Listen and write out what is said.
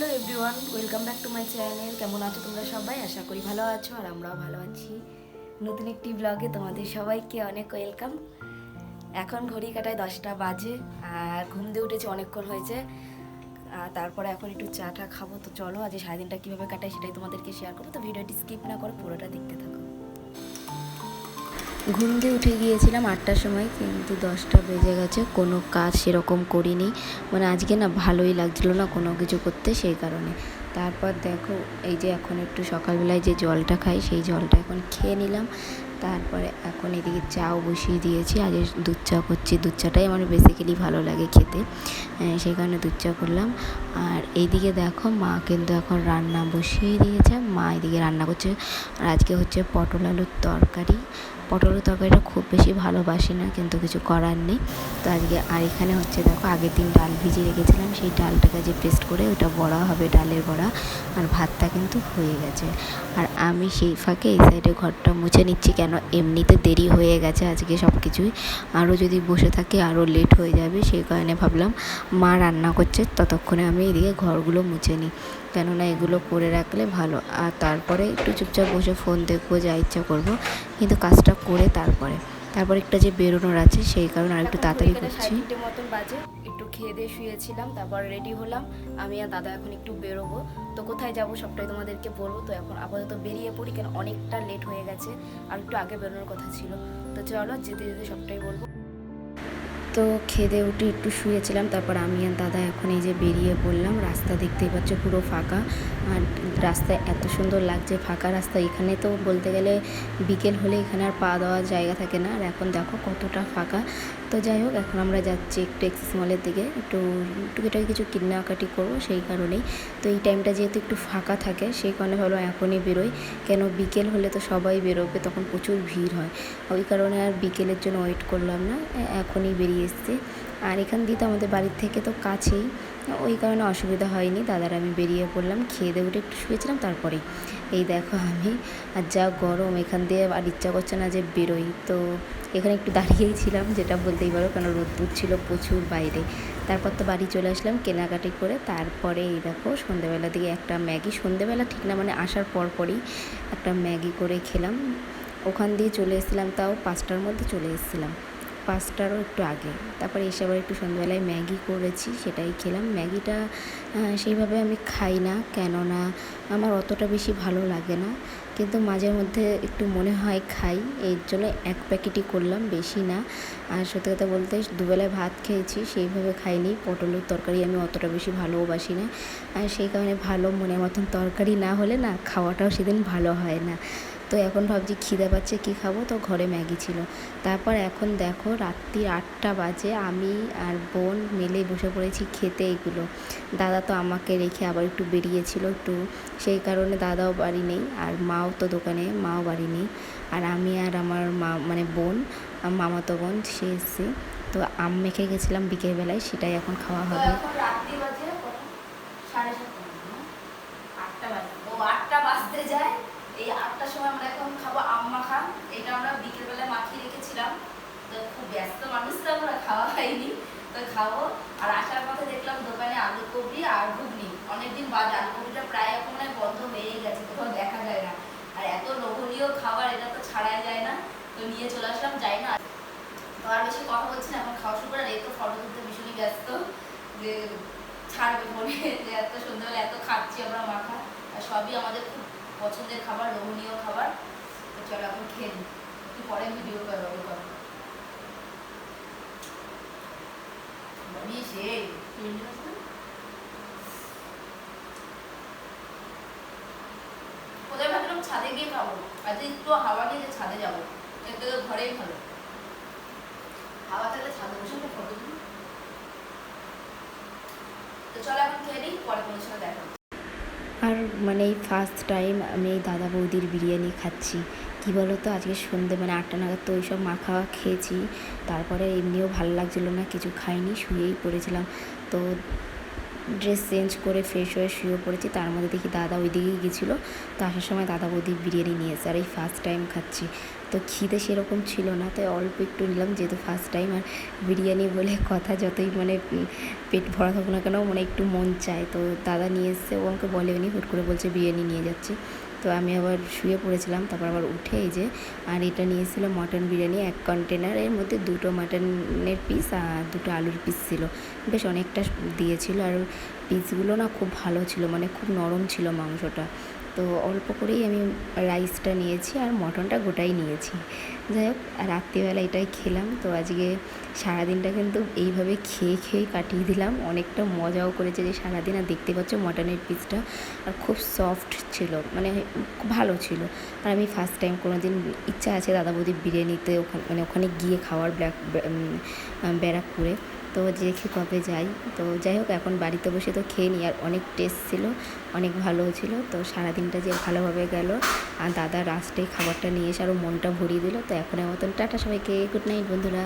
Hello everyone, welcome back to my channel. কেমন আছো তোমরা সবাই? আশা করি ভালো আছো আর আমরাও ভালো আছি। নতুন একটি ব্লগে তোমাদের সবাইকে অনেক ওয়েলকাম। এখন ঘড়ি কাটায় দশটা বাজে আর ঘুম দিয়ে উঠেছে অনেকক্ষণ হয়েছে। তারপরে এখন একটু চা টা খাব। তো চলো, আজ সারাদিনটা কীভাবে কাটাই সেটাই তোমাদেরকে শেয়ার করব। তো ভিডিওটি স্কিপ না করে পুরোটা দেখতে থাকো। ঘুম দিয়ে উঠে গিয়েছিলাম আটটার সময়, কিন্তু দশটা বেজে গেছে, কোনো কাজ সেরকম করিনি। মানে আজকে না ভালোই লাগছিল না কোনো কিছু করতে সেই কারণে। তারপর দেখো, এই যে এখন একটু সকালবেলায় যে জলটা খাই, সেই জলটা এখন খেয়ে নিলাম। তারপরে এখন এদিকে চাও বসিয়ে দিয়েছি আজ দুধ চা করছি, দুধ চাটাই আমার বেসিক্যালি ভালো লাগে খেতে। সেই কারণে দুধ চা করলাম। আর এইদিকে দেখো, মা কিন্তু এখন রান্না বসিয়ে দিয়েছে। মা এদিকে রান্না করছে। আর আজকে হচ্ছে পটল আলুর তরকারি। পটলের তরকারিটা খুব বেশি ভালোবাসি না, কিন্তু কিছু করার নেই। তো আজকে আর এখানে হচ্ছে দেখো, আগের দিন ডাল ভিজিয়ে রেখেছিলাম। সেই ডালটাকে যে পেস্ট করে ওটা বড়া হবে, ডালের বড়া। আর ভাতটা কিন্তু হয়ে গেছে। আর আমি সেই ফাঁকে এই সাইডে ঘরটা মুছে নিচ্ছি কেন? এমনিতে দেরি হয়ে গেছে আজকে সব কিছুই আরও যদি বসে থাকি, আরও লেট হয়ে যাবে। সেই কারণে ভাবলাম মা রান্না করছে ততক্ষণে আমি এদিকে ঘরগুলো মুছে নিই। কেননা এগুলো করে রাখলে ভালো। আর তারপরে একটু চুপচাপ বসে ফোন দেখব যা ইচ্ছা করব। কিন্তু কাজটা করে তারপরে। তারপর একটা যে বেরোনোর আছে সেই কারণে আর একটু তাড়াতাড়ি করছি। মতন বাজে। একটু খেয়ে দিয়ে শুয়েছিলাম তারপর রেডি হলাম। আমি আর দাদা এখন একটু বেরোবো। তো কোথায় যাব সবটাই তোমাদেরকে বলব। তো এখন আপাতত বেরিয়ে পড়ি কেন অনেকটা লেট হয়ে গেছে। আর একটু আগে বেরোনোর কথা ছিল। তো চলো যেতে যেতে সবটাই বলব। তো খেদে উঠে একটু শুয়েছিলাম, তারপর আমি আর দাদা এখন এই যে বেরিয়ে পড়লাম, রাস্তা দেখতেই পাচ্ছ পুরো ফাঁকা। আর রাস্তায় এত সুন্দর লাগছে, ফাঁকা রাস্তা। এখানে তো বলতে গেলে বিকেল হলে এখানে আর পা দেওয়ার জায়গা থাকে না। আর এখন দেখো কতটা ফাঁকা। তো যাই হোক, এখন আমরা যাচ্ছি একটু এক্সিস মলের দিকে। একটু টুকিটাকি কিছু কেনাকাটি করব, সেই কারণেই। তো এই টাইমটা যেহেতু একটু ফাঁকা থাকে, সেই কারণে ভাবলাম এখনই বেরোই। কেন বিকেল হলে তো সবাই বেরোবে, তখন প্রচুর ভিড় হয়। ওই কারণে আর বিকেলের জন্য ওয়েট করলাম না এখনই বেরিয়ে এসছি। আর এখান দিয়ে তো আমাদের বাড়ির থেকে তো কাছেই, ওই কারণে অসুবিধা হয়নি। দাদার আমি বেরিয়ে পড়লাম, খেয়ে দিয়ে উঠে একটু শুয়েছিলাম, তারপরেই। এই দেখো আমি। আর যা গরম, এখান দিয়ে আর ইচ্ছা করছে না যে বেরোই। তো এখানে একটু দাঁড়িয়েই ছিলাম, যেটা বলতেই পারো কারণ রোদ্দুর ছিল প্রচুর বাইরে। তারপর তো বাড়ি চলে আসলাম কেনাকাটি করে। তারপরে এই দেখো সন্ধেবেলার দিকে একটা ম্যাগি, সন্ধেবেলা ঠিক না মানে আসার পরপরই একটা ম্যাগি করে খেলাম। ওখান দিয়ে চলে এসেছিলাম, তাও পাঁচটার মধ্যে চলে এসেছিলাম। পাঁচটারও একটু আগে। তারপরে এসে আবার একটু সন্ধ্যাবেলায় ম্যাগি করেছি, সেটাই খেলাম। ম্যাগিটা সেইভাবে আমি খাই না, কেননা আমার অতটা বেশি ভালো লাগে না। কিন্তু মাঝে মধ্যে একটু মনে হয় খাই, এর জন্য এক প্যাকেটই করলাম, বেশি না। আর সত্যি কথা বলতে দুবেলায় ভাত খেয়েছি, সেইভাবে খাইনি। পটলের তরকারি আমি অতটা বেশি ভালোবাসি না। আর সেই কারণে ভালো মনের মতন তরকারি না হলে না, খাওয়াটাও সেদিন ভালো হয় না। তো এখন ভাবছি খিদে পাচ্ছে, কী খাব? তো ঘরে ম্যাগি ছিল। তারপর এখন দেখো রাত্রির আটটা বাজে, আমি আর বোন মিলে বসে পড়েছি খেতে এগুলো। দাদা তো আমাকে রেখে আবার একটু বেরিয়েছিল একটু, সেই কারণে দাদাও বাড়ি নেই আর মাও তো দোকানে, মাও বাড়ি নেই। আর আমি আর আমার মা মানে বোন মামাতো বোন, সে এসছে। তো আম মেখে গেছিলাম বিকেলবেলায়, সেটাই এখন খাওয়া হবে রাত্রি বাজে কটা? সাড়ে সাতটা বাজে না? আটটা বাজে। ও আটটা বাজতে যায় এই আটটার সময় আমরা এখন খাব আম মাখা। এটা আমরা বিকেলবেলা মাখিয়ে রেখেছিলাম। তো খুব ব্যস্ত মানুষ তো আমরা খাওয়া হয়নি, তো খাব। আর আসার পথে দেখলাম দোকানে আলু কবরি আর ঘুগনি। অনেকদিন বাদে আলু কবরিটা প্রায় এখন বন্ধ হয়েই গেছে, কোথাও দেখা যায় না। আর এত লোভনীয় খাবার, এটা তো ছাড়াই যায় না। তো নিয়ে চলে আসলাম, যাই না। তো আর বেশি কথা বলছি না এখন খাওয়া শুরু করে এই তো ফটো তুলতে ভীষণই ব্যস্ত। যে ছাড়বে মনে যে এত সন্ধ্যাবেলা এত খাচ্ছি আমরা মাখা। আর সবই আমাদের খুব পছন্দের খাবার, লোভনীয় খাবার, তো চলো এখন খেয়ে নিই একটু পরে ভিডিও করব কোথায় ভাবলাম ছাদে গিয়ে খাব? আজকে একটু হাওয়া নিয়ে ছাদে যাব। থেকে ঘরেই ভালো। হাওয়া থাকলে ছাদে বসে একটা ফটো তুলি। তো চলো এখন খেয়ে নিই পরে তোমার সাথে দেখা মানে এই ফার্স্ট টাইম আমি এই দাদা বৌদির বিরিয়ানি খাচ্ছি। কী বলো তো আজকে সন্ধে মানে আটটা নাগাদ তো ওইসব মাখা খেয়েছি। তারপরে এমনিও ভালো লাগছিল না, কিছু খাইনি, শুয়েই পড়েছিলাম। তো ড্রেস চেঞ্জ করে ফ্রেশ হয়ে শুয়ে পড়েছি, তার মধ্যে দেখি দাদা ওইদিকেই গেছিল। তো আসার সময় দাদা বৌদি বিরিয়ানি নিয়েছে আর এই ফার্স্ট টাইম খাচ্ছি। তো খিদে সেরকম ছিল না, তাই অল্প একটু নিলাম যেহেতু ফার্স্ট টাইম আর বিরিয়ানি বলে কথা যতই মানে পেট ভরা থাকুক না কেন মানে একটু মন চায়। তো দাদা নিয়ে এসছে, ও আমাকে বলে বলেনি হুট করে বলছে বিরিয়ানি নিয়ে যাচ্ছে। তো আমি আবার শুয়ে পড়েছিলাম, তারপর আবার উঠে এই যে আর এটা নিয়ে এসেছিল মটন বিরিয়ানি এক কন্টেনারের মধ্যে দুটো মাটনের পিস আর দুটো আলুর পিস ছিল। বেশ অনেকটা দিয়েছিল আর পিসগুলো না খুব ভালো ছিল মানে খুব নরম ছিল মাংসটা। তো অল্প করেই আমি রাইসটা নিয়েছি আর মটনটা গোটাই নিয়েছি। যাই হোক, রাত্রিবেলা এটাই খেলাম। তো আজকে সারাদিনটা কিন্তু এইভাবে খেয়ে খেয়ে কাটিয়ে দিলাম। অনেকটা মজাও করেছে যে সারাদিন আর দেখতে পাচ্ছ মটনের পিসটা। আর খুব সফট ছিল মানে ভালো ছিল। আর আমি ফার্স্ট টাইম কোনো দিন ইচ্ছা আছে দাদা বৌদি বিরিয়ানিতে ওখানে মানে ওখানে গিয়ে খাওয়ার ব্ল্যাক ব্যারাকপুরে। তো দেখি কবে যাই। তো যাই হোক, এখন বাড়িতে বসে তো খেয়ে নিই, আর অনেক টেস্ট ছিল, অনেক ভালো ছিল। তো সারাদিনটা যে ভালোভাবে গেল, আর দাদা রাস্টে খাবারটা নিয়ে এসে আরও মনটা ভরিয়ে দিল। তো এখনের মতন টাটা সবাইকে গুড নাইট বন্ধুরা।